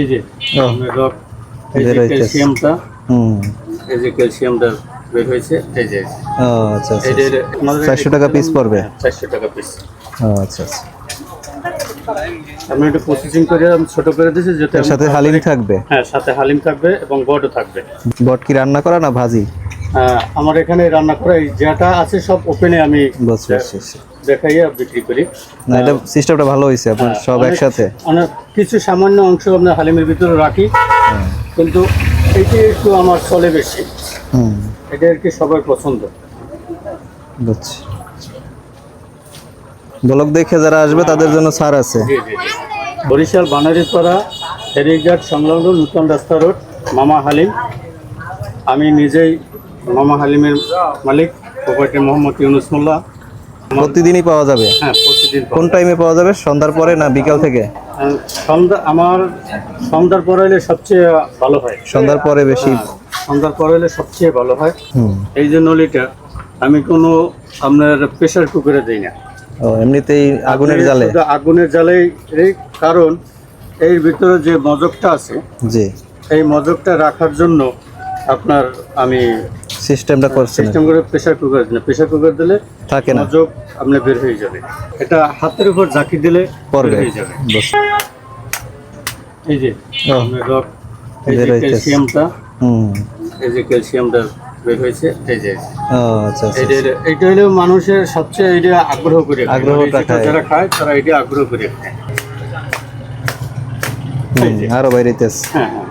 এই যে। ক্যালসিয়ামটা হুম। এই যে ক্যালসিয়ামটা বের হয়েছে এই যে। ও আচ্ছা আচ্ছা আমাদের চারশো টাকা পিস পড়বে? চারশো টাকা পিস ও আচ্ছা আচ্ছা। আমি একটু প্রসেসিং করে আমি ছোট করে দিয়েছি যেটা সাথে হালিম থাকবে? হ্যাঁ সাথে হালিম থাকবে এবং বটও থাকবে। বট কি রান্না করা না ভাজি? আমার এখানে রান্না করা এই যেটা আছে সব ওপেনে আমি দেখাইয়া বিক্রি করি। না এটা সিস্টেমটা ভালো হয়েছে আপনার সব একসাথে? অনেক কিছু সামান্য অংশ আপনার হালিমের ভিতরে রাখি কিন্তু এইটি একটু আমার চলে বেশি। এটা আর কি সবার পছন্দ। বুঝছি ব্লগ দেখে যারা আসবে তাদের জন্য ছাড় আছে। বরিশাল বানারীপাড়া ফেরিঘাট সংলগ্ন নূতন রাস্তা রোড মামা হালিম। আমি নিজেই মামা হালিমের মালিক প্রপার্টি মোহাম্মদ ইউনুস মোল্লা। প্রতিদিনই পাওয়া যাবে? হ্যাঁ প্রতিদিন কোন টাইমে পাওয়া যাবে? সন্ধ্যার পরে না বিকাল থেকে। সন্ধ্যা আমার সন্ধ্যার পর হলে সবচেয়ে ভালো হয়। সন্ধ্যার পরে বেশি? সন্ধ্যার পর হলে সবচেয়ে ভালো হয়। এই যে নলিটা আমি কোনো আপনার প্রেশার কুকারে দিই না। ও এমনিতেই আগুনের জালে আগুনের জালে এই কারণ এর ভিতরে যে মজকটা আছে জি। এই মজকটা রাখার জন্য আপনার আমি সিস্টেমটা করছেন। সিস্টেম করে প্রেশার কুকার দিলে প্রেশার কুকার দিলে থাকে না। মজক আপনার বের হয়ে যাবে। এটা হাতের উপর ঝাঁকি দিলে পড়বে হয়ে যাবে। এই যে এই যে ক্যালসিয়ামটা হুম। এই যে ক্যালসিয়ামটা বের হয়েছে এই যে। আচ্ছা আচ্ছা এটা এটা হলো মানুষের সবচেয়ে এটা আগ্রহ করে খায়। আগ্রহটা যারা খায় তারা এটা আগ্রহ করে খায়। আরও বাইরেতেছে হ্যাঁ হ্যাঁ।